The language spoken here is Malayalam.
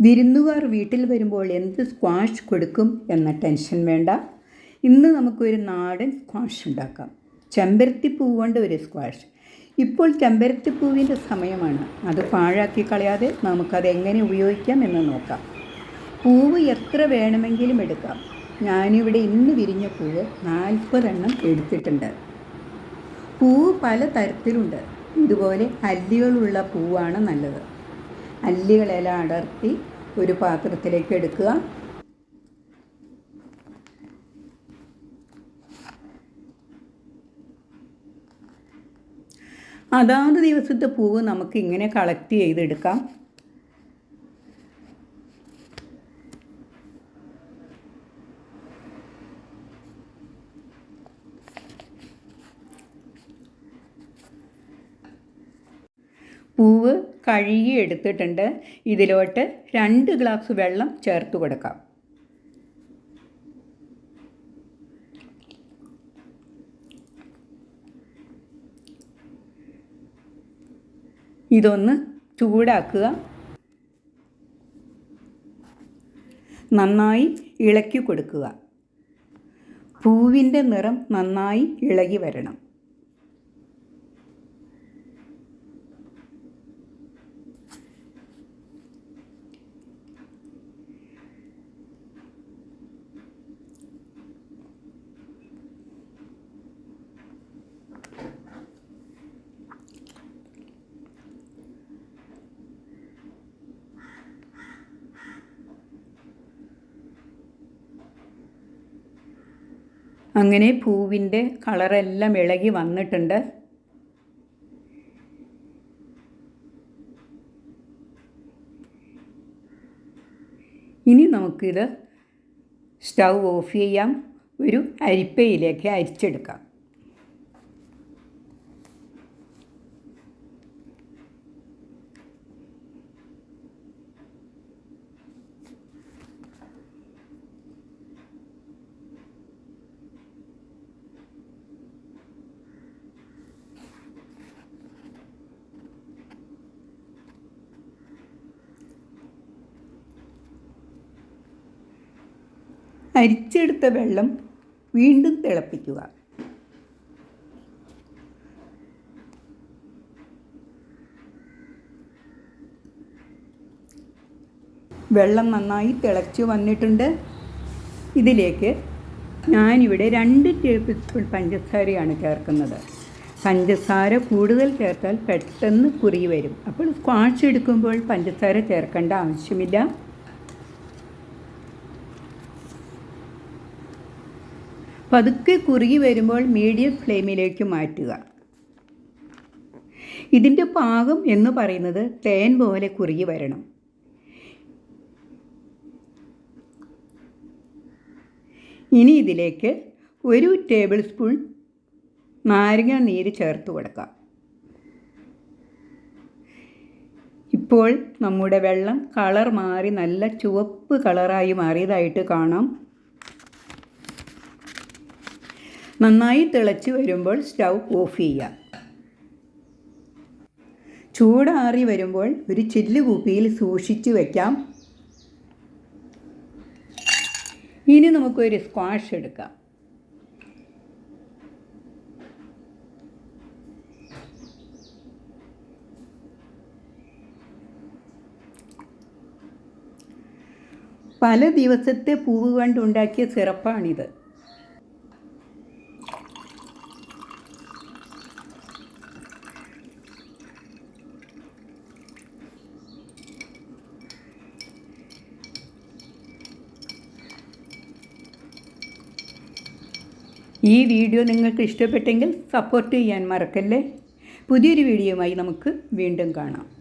വിരുന്നുകാർ വീട്ടിൽ വരുമ്പോൾ എന്ത് സ്ക്വാഷ് കൊടുക്കും എന്ന ടെൻഷൻ വേണ്ട. ഇന്ന് നമുക്കൊരു നാടൻ സ്ക്വാഷ് ഉണ്ടാക്കാം. ചെമ്പരത്തിപ്പൂ കൊണ്ട് ഒരു സ്ക്വാഷ് ഇപ്പോൾ ചെമ്പരത്തിപ്പൂവിന്റെ സമയമാണ്. അത് പാഴാക്കി കളയാതെ നമുക്കത് എങ്ങനെ ഉപയോഗിക്കാം എന്ന് നോക്കാം. പൂവ് എത്ര വേണമെങ്കിലും എടുക്കാം. ഞാനിവിടെ ഇന്ന് വിരിഞ്ഞ പൂവ് നാൽപ്പതെണ്ണം എടുത്തിട്ടുണ്ട്. പൂവ് പല തരത്തിലുണ്ട് ഇതുപോലെ അല്ലികളുള്ള പൂവാണ് നല്ലത്. അല്ലികളെല്ലാം അടർത്തി ഒരു പാത്രത്തിലേക്ക് എടുക്കുക. അതാത് ദിവസത്തെ പൂവ് നമുക്ക് ഇങ്ങനെ കളക്ട് ചെയ്തെടുക്കാം. പൂവ് കഴുകി എടുത്തിട്ടുണ്ട് ഇതിലോട്ട് രണ്ട് ഗ്ലാസ് വെള്ളം ചേർത്ത് കൊടുക്കാം. ഇതൊന്ന് ചൂടാക്കുക. നന്നായി ഇളക്കി കൊടുക്കുക. പൂവിന്റെ നിറം നന്നായി ഇളകി വരണം. അങ്ങനെ പൂവിന്റെ കളറെല്ലാം ഇളകി വന്നിട്ടുണ്ട്. ഇനി നമുക്കിത് സ്റ്റൗ ഓഫ് ചെയ്യാം. ഒരു അരിപ്പയിലേക്ക് അരിച്ചെടുക്കാം. അരിച്ചെടുത്ത വെള്ളം വീണ്ടും തിളപ്പിക്കുക. വെള്ളം നന്നായി തിളച്ചു വന്നിട്ടുണ്ട്. ഇതിലേക്ക് ഞാനിവിടെ രണ്ട് ടേബിൾ സ്പൂൺ പഞ്ചസാരയാണ് ചേർക്കുന്നത്. പഞ്ചസാര കൂടുതൽ ചേർത്താൽ പെട്ടെന്ന് കുറി വരും. അപ്പോൾ സ്ക്വാഷ് എടുക്കുമ്പോൾ പഞ്ചസാര ചേർക്കേണ്ട ആവശ്യമില്ല. പതുക്കെ കുറുകി വരുമ്പോൾ മീഡിയം ഫ്ലെയിമിലേക്ക് മാറ്റുക. ഇതിന്റെ പാകം എന്ന് പറയുന്നത് തേൻ പോലെ കുറുകി വരണം. ഇനി ഇതിലേക്ക് ഒരു ടേബിൾ സ്പൂൺ നാരങ്ങ നീര് ചേർത്ത് കൊടുക്കാം ഇപ്പോൾ നമ്മുടെ വെള്ളം കളർ മാറി നല്ല ചുവപ്പ് കളറായി മാറിയതായിട്ട് കാണാം. നന്നായി തിളച്ച് വരുമ്പോൾ സ്റ്റൗ ഓഫ് ചെയ്യുക. ചൂടാറി വരുമ്പോൾ ഒരു ചില്ല് കുപ്പിയിൽ സൂക്ഷിച്ച് വയ്ക്കാം ഇനി നമുക്കൊരു സ്ക്വാഷ് എടുക്കാം. പല ദിവസത്തെ പൂവ് കൊണ്ടുണ്ടാക്കിയ സിറപ്പാണിത്. ഈ വീഡിയോ നിങ്ങൾക്ക് ഇഷ്ടപ്പെട്ടെങ്കിൽ സപ്പോർട്ട് ചെയ്യാൻ മറക്കല്ലേ? പുതിയൊരു വീഡിയോയുമായി നമുക്ക് വീണ്ടും കാണാം.